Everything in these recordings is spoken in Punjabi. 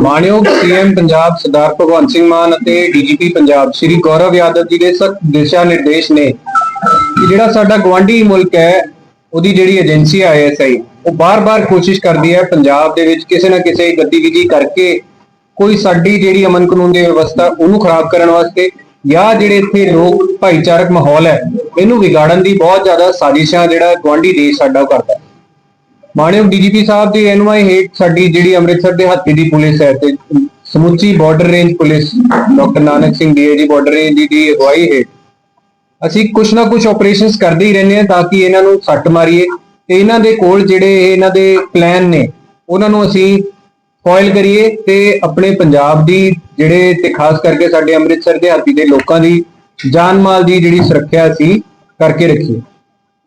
ਮਾਨਯੋਗ ਸੀਐਮ ਪੰਜਾਬ ਸਰਦਾਰ ਭਗਵੰਤ ਸਿੰਘ ਮਾਨ ਅਤੇ ਡੀਜੀਪੀ ਪੰਜਾਬ ਸ਼੍ਰੀ ਗੌਰਵ ਯਾਦਵ ਜੀ ਦੇ ਸਖਤ ਦਿਸ਼ਾ ਨਿਰਦੇਸ਼ ਨੇ ਕਿ ਜਿਹੜਾ ਸਾਡਾ ਗਵਾਂਢੀ ਮੁਲਕ ਹੈ, ਉਹਦੀ ਜਿਹੜੀ ਏਜੰਸੀ ਹੈ ਆਈਐਸਆਈ ਉਹ ਬਾਰ-ਬਾਰ ਕੋਸ਼ਿਸ਼ ਕਰਦੀ ਹੈ ਪੰਜਾਬ ਦੇ ਵਿੱਚ ਕਿਸੇ ਨਾ ਕਿਸੇ ਗਤੀਵਿਧੀ ਕਰਕੇ ਕੋਈ ਸਾਡੀ ਜਿਹੜੀ ਅਮਨ ਕਾਨੂੰਨ ਦੀ ਵਿਵਸਥਾ ਉਹਨੂੰ ਖਰਾਬ ਕਰਨ ਵਾਸਤੇ ਜਾਂ ਜਿਹੜੇ ਇੱਥੇ ਲੋਕ ਭਾਈਚਾਰਕ ਮਾਹੌਲ ਹੈ, ਇਹਨੂੰ ਵਿਗਾੜਨ ਦੀ ਬਹੁਤ ਜ਼ਿਆਦਾ ਸਾਜ਼ਿਸ਼ਾਂ ਜਿਹੜਾ ਗਵਾਂਢੀ ਦੇਸ਼ ਸਾਡਾ ਉਹ ਕਰਦਾ ਹੈ ਮਾਨਯੋਗ ਡੀਜੀਪੀ ਸਾਹਿਬ ਦੀ ਐਨਵਾਈ ਹੇਠ ਸਾਡੀ ਜਿਹੜੀ ਅੰਮ੍ਰਿਤਸਰ ਦੇ ਹੱਥੀ ਦੀ ਪੁਲਿਸ ਹੈ ਤੇ ਸਮੁੱਚੀ border range police, doctor Nanak Singh DIG border range ਦੀ ਦੀ ਅਗਵਾਈ ਹੇਠ। ਅਸੀਂ ਕੁਛ ਨਾ ਕੁਛ ਆਪਰੇਸ਼ਨਸ ਕਰਦੇ ਹੀ ਰਹਿੰਦੇ ਹਾਂ ਤਾਂ ਕਿ ਇਹਨਾਂ ਨੂੰ ਸੱਟ ਮਾਰੀਏ। ਤੇ ਇਹਨਾਂ ਦੇ ਕੋਲ ਜਿਹੜੇ ਇਹਨਾਂ ਦੇ ਪਲਾਨ ਨੇ, ਉਹਨਾਂ ਨੂੰ ਅਸੀਂ ਫੋਇਲ ਕਰੀਏ ਤੇ ਆਪਣੇ ਪੰਜਾਬ ਦੀ ਜਿਹੜੇ ਤੇ ਖਾਸ ਕਰਕੇ ਸਾਡੇ ਅੰਮ੍ਰਿਤਸਰ ਦੇ ਹਾਤੀ ਦੇ ਲੋਕਾਂ ਦੀ ਜਾਨ ਮਾਲ ਦੀ ਜਿਹੜੀ ਸੁਰੱਖਿਆ ਅਸੀਂ ਕਰਕੇ ਰੱਖੀਏ।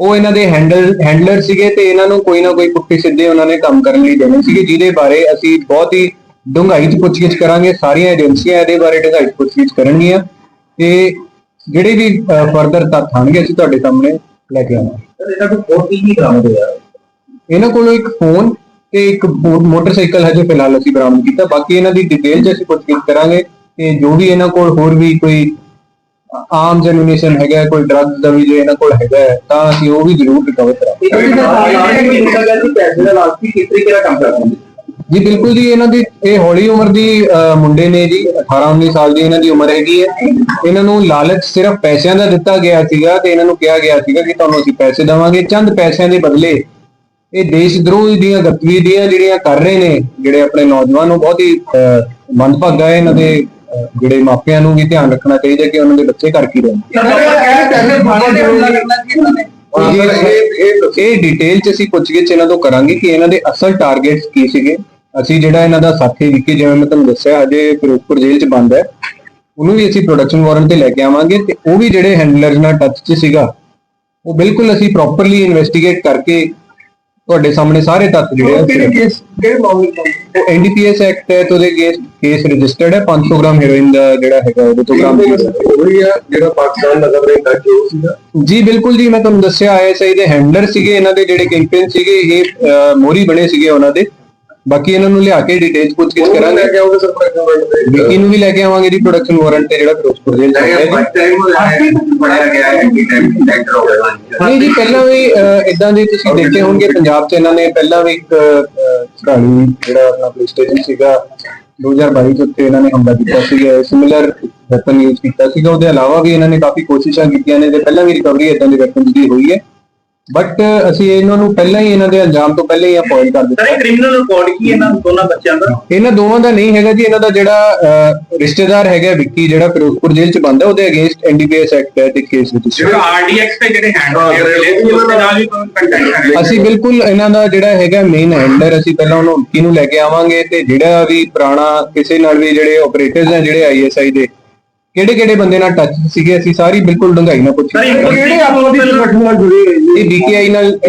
ਉਹ ਇਹਨਾਂ ਦੇ ਹੈਂਡਲ ਹੈਂਡਲਰ ਸੀਗੇ ਤੇ ਇਹਨਾਂ ਨੂੰ ਕੋਈ ਨਾ ਕੋਈ ਪੁੱਠੇ ਸਿੱਧੇ ਉਹਨਾਂ ਨੇ ਕੰਮ ਕਰਨ ਲਈ ਦੇਣੇ ਸੀਗੇ ਜਿਹਦੇ ਬਾਰੇ ਅਸੀਂ ਬਹੁਤ ਹੀ ਡੂੰਘਾਈ 'ਚ ਪੁੱਛਗਿੱਛ ਕਰਾਂਗੇ ਸਾਰੀਆਂ ਏਜੰਸੀਆਂ ਇਹਦੇ ਬਾਰੇ ਡੂੰਘਾਈ 'ਚ ਪੁੱਛਗਿੱਛ ਕਰਨਗੀਆਂ ਤੇ ਜਿਹੜੇ ਵੀ ਫਰਦਰ ਤੱਥ ਆਣਗੇ ਅਸੀਂ ਤੁਹਾਡੇ ਸਾਹਮਣੇ ਲੈ ਕੇ ਆਵਾਂਗੇ। ਇਹਨਾਂ ਨੂੰ ਹੋਰ ਕੀ ਕੀ ਬਰਾਮਦ ਹੋਇਆ? ਇਹਨਾਂ ਕੋਲੋਂ ਇੱਕ ਫੋਨ ਤੇ ਇੱਕ ਮੋਟਰਸਾਈਕਲ ਹਜੇ ਫਿਲਹਾਲ ਅਸੀਂ ਬਰਾਮਦ ਕੀਤਾ ਬਾਕੀ ਇਹਨਾਂ ਦੀ ਡਿਟੇਲ 'ਚ ਅਸੀਂ ਪੁੱਛਗਿੱਛ ਕਰਾਂਗੇ ਤੇ ਜੋ ਵੀ ਇਹਨਾਂ ਕੋਲ ਹੋਰ ਵੀ ਕੋਈ ਆਮ ਜੈਨੂਨੇਸ਼ਨ ਹੈਗਾ ਕੋਈ ਡਰੱਗਸ ਦਾ ਵੀ ਜੇ ਇਹਨਾਂ ਕੋਲ ਹੈਗਾ ਤਾਂ ਅਸੀਂ ਉਹ ਵੀ ਜ਼ਰੂਰ ਰਿਕਵਰ ਕਰਾਂਗੇ। ਜੀ ਬਿਲਕੁਲ ਜੀ ਇਹਨਾਂ ਦੀ ਇਹ ਹੌਲੀ ਉਮਰ ਦੀ ਮੁੰਡੇ ਨੇ ਜੀ 18 19 ਸਾਲ ਦੀ ਇਹਨਾਂ ਦੀ ਉਮਰ ਹੈਗੀ ਹੈ। ਇਹਨਾਂ ਨੂੰ ਲਾਲਚ ਸਿਰਫ ਪੈਸਿਆਂ ਦਾ ਦਿੱਤਾ ਗਿਆ ਸੀਗਾ ਤੇ ਇਹਨਾਂ ਨੂੰ ਕਿਹਾ ਗਿਆ ਸੀਗਾ ਕਿ ਤੁਹਾਨੂੰ ਅਸੀਂ ਪੈਸੇ ਦੇਵਾਂਗੇ ਚੰਦ ਪੈਸਿਆਂ ਦੇ ਬਦਲੇ ਇਹ ਦੇਸ਼ ਦਰੋਹ ਦੀਆਂ ਗਤੀਵਿਧੀਆਂ ਜਿਹੜੀਆਂ ਕਰ ਰਹੇ ਨੇ ਜਿਹੜੇ ਆਪਣੇ ਨੌਜਵਾਨ ਨੂੰ ਬਹੁਤ ਹੀ ਮੰਦਭਾਗਾ ਇਹਨਾਂ ਦੇ ਜਿਹੜੇ ਮਾਪਿਆਂ ਨੂੰ ਵੀ ਧਿਆਨ ਰੱਖਣਾ ਚਾਹੀਦਾ ਕਿ ਉਹਨਾਂ ਦੇ ਬੱਚੇ ਕਰ ਕੀ ਰਹੇ ਇਹ ਡਿਟੇਲ ਚ ਅਸੀਂ ਪੁੱਛਗਿੱਛ ਇਹਨਾਂ ਤੋਂ ਕਰਾਂਗੇ ਕਿ ਇਹਨਾਂ ਦੇ ਅਸਲ ਟਾਰਗੇਟਸ ਕੀ ਸੀਗੇ। ਅਸੀਂ ਜਿਹੜਾ ਇਹਨਾਂ ਦਾ ਸਾਥੀ ਵਿੱਕੀ, ਜਿਵੇਂ ਮੈਂ ਤੁਹਾਨੂੰ ਦੱਸਿਆ, ਅਜੇ ਫਿਰੋਜ਼ਪੁਰ ਜੇਲ੍ਹ ਚ ਬੰਦ ਹੈ। ਉਹਨੂੰ ਵੀ ਅਸੀਂ ਪ੍ਰੋਡਕਸ਼ਨ ਵਾਰੰਟ ਤੇ ਲੈ ਕੇ ਆਵਾਂਗੇ ਤੇ ਉਹ ਵੀ ਜਿਹੜੇ ਹੈਂਡਲਰਸ ਨਾਲ ਟੱਚ 'ਚ ਸੀਗਾ, ਉਹ ਬਿਲਕੁਲ ਅਸੀਂ ਪ੍ਰੋਪਰਲੀ ਇਨਵੈਸਟੀਗੇਟ ਕਰਕੇ ਤੁਹਾਡੇ ਸਾਹਮਣੇ ਸਾਰੇ ਤੱਥ ਜਿਹੜੇ ਆ ਕਿਹੜੇ ਕੇਸ ਕਿਹੜੇ ਮਾਮਲੇ ਤੋਂ ਐਨਡੀਪੀਐਸ ਐਕਟ ਹੈ ਤੇ ਉਹਦੇ ਕੇਸ ਕੇਸ ਰਜਿਸਟਰਡ ਹੈ 500 ਗ੍ਰਾਮ ਹੈਰੋਇਨ ਦਾ ਜਿਹੜਾ ਹੈਗਾ ਉਹਦੇ ਤੋਂ ਗ੍ਰਾਮ ਉਹੀ ਆ ਜਿਹੜਾ ਪਾਕਿਸਤਾਨ ਨਗਰ ਦੇ ਟੱਚ ਹੋ ਸੀਗਾ। ਜੀ ਬਿਲਕੁਲ ਜੀ ਮੈਂ ਤੁਹਾਨੂੰ ਦੱਸਿਆ ਆਈਐਸਆਈ ਦੇ ਹੈਂਡਲਰ ਸੀਗੇ ਇਹਨਾਂ ਦੇ ਜਿਹੜੇ ਕੈਂਪੇਨ ਸੀਗੇ ਇਹ ਮੋਹਰੀ ਬਣੇ ਸੀਗੇ ਉਹਨਾਂ ਦੇ। ਬਾਕੀ ਇਹਨਾਂ ਨੂੰ ਲਿਆ ਕੇ ਡਿਟੇਲਸ ਪੁੱਛਗਿੱਛ ਕਰਾਂਗੇ। ਕਿ ਉਹਦੇ ਸਰਪ੍ਰਾਈਜ਼ ਗਵਰਨਮੈਂਟ ਵਿੱਕੀ ਨੂੰ ਵੀ ਲੈ ਕੇ ਆਵਾਂਗੇ ਜੀ ਪ੍ਰੋਡਕਸ਼ਨ ਵਾਰੰਟ ਤੇ ਜਿਹੜਾ ਫਿਰੋਜ਼ਪੁਰ ਜੇਲ੍ਹ ਚ ਹੈ ਜੀ। ਟਾਈਮ ਬਣਾਇਆ ਗਿਆ ਹੈ। ਕਿ ਟਾਈਮ ਡਾਇਰੈਕਟਰ ਹੋ ਗਿਆ। ਨਹੀਂ ਜੀ ਪਹਿਲਾਂ ਵੀ ਇਦਾਂ ਦੇ ਤੁਸੀਂ ਦੇਖੇ ਹੋਣਗੇ ਪੰਜਾਬ 'ਚ ਇਹਨਾਂ ਨੇ ਪਹਿਲਾਂ ਵੀ ਇੱਕ ਸਰਾਲੀ ਜਿਹੜਾ ਆਪਣਾ ਪੁਲਿਸ ਸਟੇਸ਼ਨ ਸੀਗਾ 2022 ਚ ਉੱਤੇ ਇਹਨਾਂ ਨੇ ਹਮਲਾ ਕੀਤਾ ਸੀਗਾ। ਸਿਮਿਲਰ ਵੈਪਨ ਯੂਜ਼ ਕੀਤਾ ਸੀਗਾ। ਉਹਦੇ ਇਲਾਵਾ ਵੀ ਇਹਨਾਂ ਨੇ ਕਾਫੀ ਕੋਸ਼ਿਸ਼ਾਂ ਕੀਤੀਆਂ ਨੇ ਤੇ ਪਹਿਲਾਂ ਵੀ ਰਿਕਵਰੀ ਇਦਾਂ ਦੇ ਵੈਪਨਸ ਦੀ ਹੋਈ ਹੈ। ਬਟ ਅਸੀਂ ਇਹਨਾਂ ਨੂੰ ਪਹਿਲਾਂ ਹੀ ਇਹਨਾਂ ਦੇ ਅੰਜਾਮ ਤੋਂ ਪਹਿਲਾਂ ਹੀ ਅਪੋਇੰਟ ਕਰ ਦਿੱਤਾ। ਸਰ ਇਹ ਕ੍ਰਿਮੀਨਲ ਰਿਕਾਰਡ ਕੀ ਇਹਨਾਂ ਦੋਨਾਂ ਬੱਚਿਆਂ ਦਾ? ਇਹਨਾਂ ਦੋਵਾਂ ਦਾ ਨਹੀਂ ਹੈਗਾ ਜੀ ਇਹਨਾਂ ਦਾ ਜਿਹੜਾ ਰਿਸ਼ਤੇਦਾਰ ਹੈਗਾ ਵਿੱਕੀ ਜਿਹੜਾ ਫਿਰੋਜ਼ਪੁਰ ਜੇਲ੍ਹ 'ਚ ਬੰਦ ਹੈ ਉਹਦੇ ਅਗੇਂਸਟ ਐਨਡੀਪੀਐਸ ਐਕਟ ਤੇ ਕੇਸ ਵਿੱਚ ਜਿਹੜਾ ਆਰਡੀਐਕਸ ਤੇ ਜਿਹੜੇ ਹੈਂਡ ਹੋਏ ਉਸ ਦੇ ਨਾਲ ਵੀ ਕੰਟੈਕਟ ਹੈ ਅਸੀਂ ਬਿਲਕੁਲ ਇਹਨਾਂ ਦਾ ਜਿਹੜਾ ਹੈਗਾ ਮੇਨ ਹੈਂਡਲਰ ਅਸੀਂ ਪਹਿਲਾਂ ਉਹਨੂੰ ਵਿੱਕੀ ਨੂੰ ਲੈ ਕੇ ਆਵਾਂਗੇ ਤੇ ਜਿਹੜਾ ਵੀ ਪੁਰਾਣਾ ਕਿਸੇ ਨਾਲ ਵੀ ਜਿਹੜੇ ਆਪਰੇਟਰਸ ਨੇ ਜਿਹੜੇ ਆਈਐਸਆਈ ਦੇ ਕਿਹੜੇ ਕਿਹੜੇ ਬੰਦੇ ਨਾਲ ਟੱਚ ਸੀਗੇ? ਅਸੀਂ ਸਾਰੀ ਬਿਲਕੁਲ ਡੰਗਾਈ ਨਾਲ ਪੁੱਛੀ। ਕਿਹੜੇ ਆਪੋ ਦੇ ਸੰਗਠਨ ਨਾਲ ਜੁੜੇ ਹੋਏ ਇਹ ਬੀਕੇਆਈ ਨਾਲ